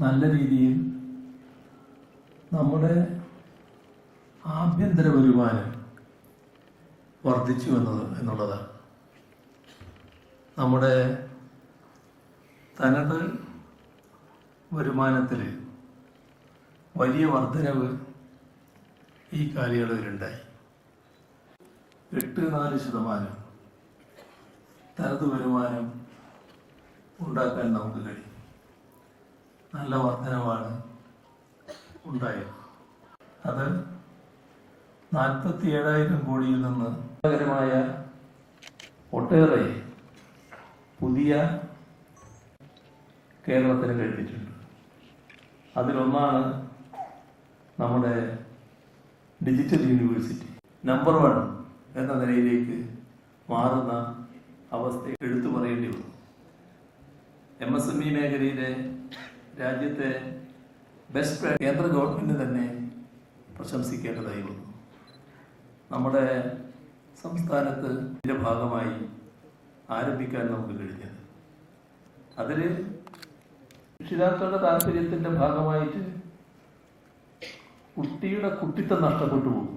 നല്ല രീതിയിൽ നമ്മുടെ ആഭ്യന്തര വരുമാനം വർദ്ധിച്ചു എന്നത് എന്നുള്ളതാണ്. നമ്മുടെ തനത് വരുമാനത്തിൽ വലിയ വർധനവ് ഈ കാലയളവിലുണ്ടായി. എട്ട് നാല് ശതമാനം തനത് വരുമാനം ഉണ്ടാക്കാൻ നമുക്ക് കഴിയും. നല്ല വർധനവാണ് ഉണ്ടായത്. അത് നാൽപ്പത്തി ഏഴായിരം കോടിയിൽ നിന്ന് പകരമായ ഒട്ടേറെ പുതിയ കേരളത്തിന് കഴിഞ്ഞിട്ടുണ്ട്. അതിലൊന്നാണ് നമ്മുടെ ഡിജിറ്റൽ യൂണിവേഴ്സിറ്റി. നമ്പർ വൺ എന്ന നിലയിലേക്ക് മാറുന്ന അവസ്ഥ എടുത്തു പറയേണ്ടി വന്നു. എം എസ് എം ഇ മേഖലയിലെ രാജ്യത്തെ ബെസ്റ്റ് കേന്ദ്ര ഗവൺമെന്റ് തന്നെ പ്രശംസിക്കേണ്ടതായി വന്നു നമ്മുടെ സംസ്ഥാനത്ത് ഇതിന്റെ ഭാഗമായി ആരംഭിക്കാൻ നമുക്ക് കഴിഞ്ഞത്. അതിൽ രക്ഷിതാക്കളുടെ താല്പര്യത്തിന്റെ ഭാഗമായിട്ട് കുട്ടിയുടെ കുട്ടിത്തം നഷ്ടപ്പെട്ടു പോകും